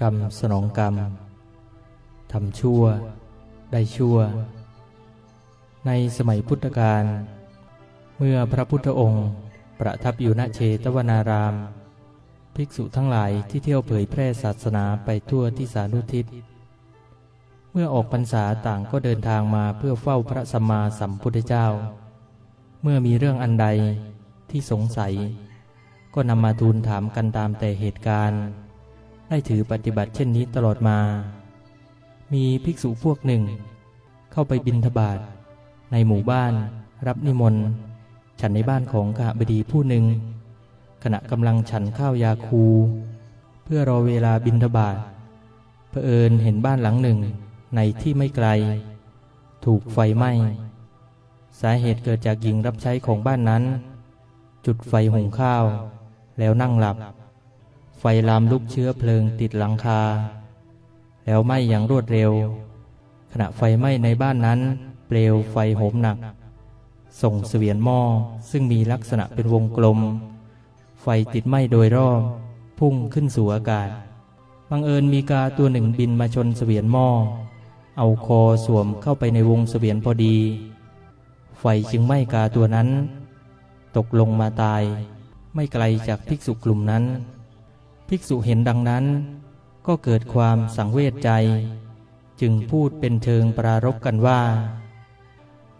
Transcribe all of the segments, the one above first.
กรรมสนองกรรมทำชั่ว ได้ชั่ว ในสมัยพุทธกาลเมื่อพระพุทธองค์ประทับอยู่ณเชตวนาราม ภิกษุทั้งหลายที่เที่ยวเผยแพร่ศาสนาไปทั่วที่สานุทิศ เมื่อออกพรรษาต่างก็เดินทางมาเพื่อเฝ้าพระสัมมาสัมพุทธเจ้า เมื่อมีเรื่องอันใดที่สงสัย ก็นำมาทูลถามกันตามแต่เหตุการณ์ ได้ถือปฏิบัติเช่นนี้ตลอดมา มีภิกษุพวกหนึ่ง เข้าไปบิณฑบาตในหมู่บ้านรับนิมนต์ฉันในบ้านของกหบดีผู้หนึ่ง ขณะกำลังฉันข้าวยาคู เพื่อรอเวลาบิณฑบาตเผอิญเห็นบ้านหลังหนึ่งในที่ไม่ไกล ถูกไฟไหม้ สาเหตุเกิดจากหญิงรับใช้ของบ้านนั้น จุดไฟหุงข้าว แล้วนั่งหลับ ไฟลามลุกเชื้อเพลิงติดหลังคา แล้วไหม้อย่างรวดเร็ว ขณะไฟไหม้ในบ้านนั้น เปลวไฟโหมหนัก ส่งเสวียนหม้อซึ่งมีลักษณะเป็นวงกลม ไฟติดไหม้โดยรอบ พุ่งขึ้นสู่อากาศบังเอิญมีกาตัวหนึ่งบินมาชนเสวียนหม้อ เอาคอสวมเข้าไปในวงเสวียนพอดี ไฟจึงไหม้กาตัวนั้น ตกลงมาตาย ไม่ไกลจากภิกษุกลุ่มนั้น ภิกษุเห็นดังนั้น ก็เกิดความสังเวชใจ จึงพูดเป็นเชิงปรารบกันว่า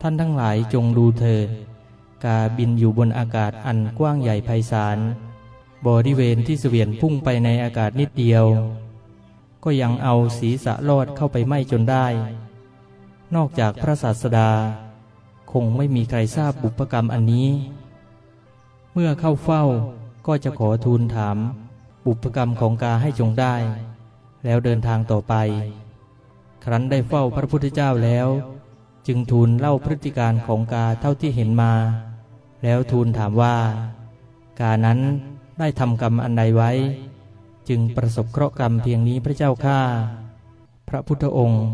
ท่านทั้งหลายจงดูเถิดกาบินอยู่บนอากาศอันกว้างใหญ่ไพศาลบริเวณที่เสวียนพุ่งไปในอากาศนิดเดียว ก็ยังเอาศีรษะลอดเข้าไปไหมจนได้ นอกจากพระศาสดา คงไม่มีใครทราบบุพกรรมอันนี้ เมื่อเข้าเฝ้าก็จะขอทูลถาม บุพกรรมของกาให้จงได้ แล้วเดินทางต่อไป ครั้นได้เฝ้าพระพุทธเจ้าแล้ว จึงทูลเล่าพฤติการของกาเท่าที่เห็นมา แล้วทูลถามว่า กานั้นได้ทำกรรมอันใดไว้ จึงประสบเคราะห์กรรมเพียงนี้พระเจ้าข้าพระพุทธองค์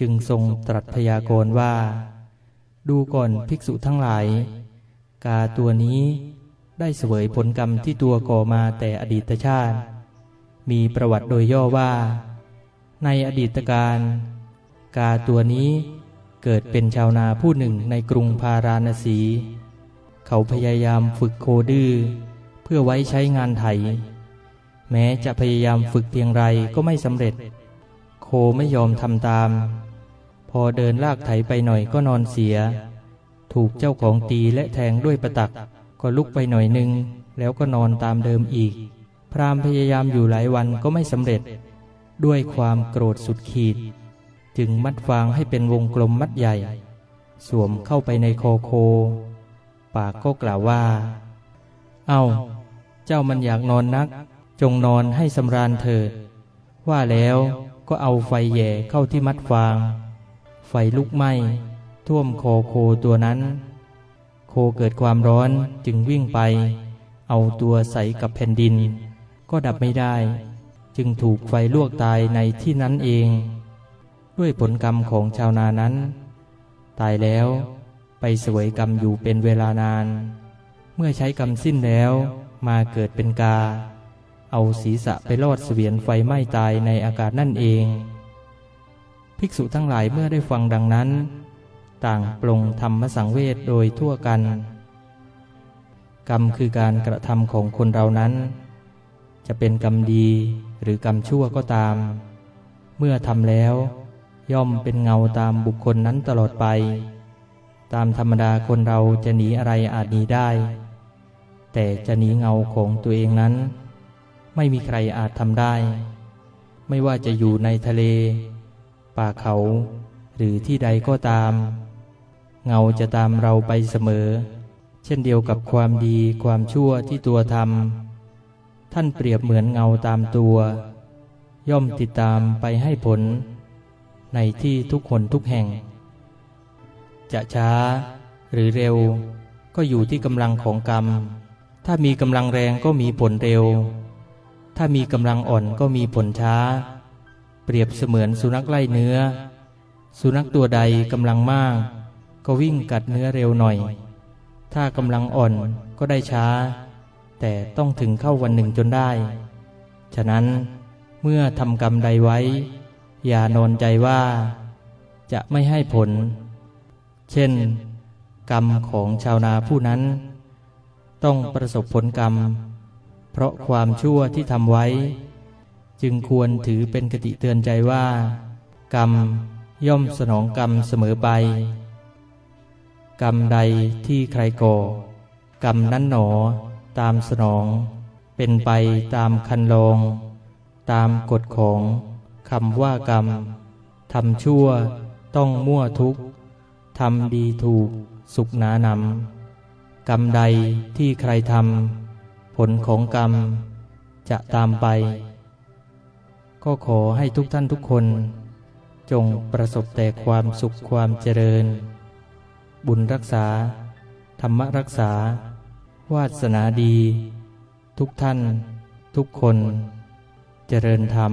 จึงทรงตรัสพยากรณ์ว่า ดูก่อนภิกษุทั้งหลาย กาตัวนี้ ได้เสวยผลกรรมที่ตัวก่อมาแต่อดีตชาติ มีประวัติโดยย่อว่า ในอดีตการกาตัวนี้เกิดเป็นชาวนาผู้หนึ่งในกรุงพาราณสี เขาพยายามฝึกโคดื้อเพื่อไว้ใช้งานไถ แม้จะพยายามฝึกเพียงไรก็ไม่สำเร็จ โคไม่ยอมทำตาม พอเดินลากไถไปหน่อยก็นอนเสีย ถูกเจ้าของตีและแทงด้วยประตัก ก็ลุกไปหน่อยหนึ่งแล้วก็นอนตามเดิมอีก พรามพยายามอยู่หลายวันก็ไม่สำเร็จ ด้วยความโกรธสุดขีด จึงมัดฟางให้เป็นวงกลมมัดใหญ่ สวมเข้าไปในคอโค ปากก็กล่าวว่า เอา้า เจ้ามันอยากนอนนัก จงนอนให้สำราญเถิด ว่าแล้วก็เอาไฟแย่เข้าที่มัดฟาง ไฟลุกไหม้ท่วมคอโคตัวนั้น โคเกิดความร้อนจึงวิ่งไป เอาตัวใส่กับแผ่นดิน ก็ดับไม่ได้ จึงถูกไฟลวกตายในที่นั้นเอง ด้วยผลกรรมของชาวนานั้น ตายแล้วไปเสวยกรรมอยู่เป็นเวลานาน เมื่อใช้กรรมสิ้นแล้วมาเกิดเป็นกา เอาศีรษะไปลอดเสวียนไฟไหม้ตายในอากาศนั่นเอง ภิกษุทั้งหลายเมื่อได้ฟังดังนั้น ต่างปลงธรรมสังเวชโดยทั่วกัน กรรมคือการกระทำของคนเรานั้น จะเป็นกรรมดีหรือกรรมชั่วก็ตาม เมื่อทำแล้ว ย่อมเป็นเงาตามบุคคลนั้นตลอดไป ตามธรรมดาคนเราจะหนีอะไรอาจหนีได้ แต่จะหนีเงาของตัวเองนั้น ไม่มีใครอาจทำได้ ไม่ว่าจะอยู่ในทะเล ป่าเขาหรือที่ใดก็ตาม เงาจะตามเราไปเสมอ เช่นเดียวกับความดีความชั่วที่ตัวทำท่านเปรียบเหมือนเงาตามตัว ย่อมติดตามไปให้ผล ในที่ทุกคนทุกแห่ง จะช้าหรือเร็ว ก็อยู่ที่กำลังของกรรม ถ้ามีกำลังแรงก็มีผลเร็ว ถ้ามีกำลังอ่อนก็มีผลช้า เปรียบเสมือนสุนัขไล่เนื้อ สุนัขตัวใดกำลังมาก ก็วิ่งกัดเนื้อเร็วหน่อย ถ้ากำลังอ่อนก็ได้ช้า แต่ต้องถึงเข้าวันหนึ่งจนได้ ฉะนั้นเมื่อทำกรรมใดไว้ อย่านอนใจว่า จะไม่ให้ผล เช่น กรรมของชาวนาผู้นั้น ต้องประสบผลกรรม เพราะความชั่วที่ทำไว้ จึงควรถือเป็นคติเตือนใจว่า กรรมย่อมสนองกรรมเสมอไป กรรมใดที่ใครก่อกรรมนั้นหนอ ตามสนอง เป็นไปตามคันลอง ตามกฎของคำว่ากรรมทำชั่วต้องมั่วทุกทำดีถูกสุขหนานำกรรมใดที่ใครทำผลของกรรม จะตามไป ก็ขอให้ทุกท่านทุกคน จงประสบแต่ความสุขความเจริญ บุญรักษา ธรรมรักษา วาสนาดี ทุกท่าน ทุกคน เจริญธรรม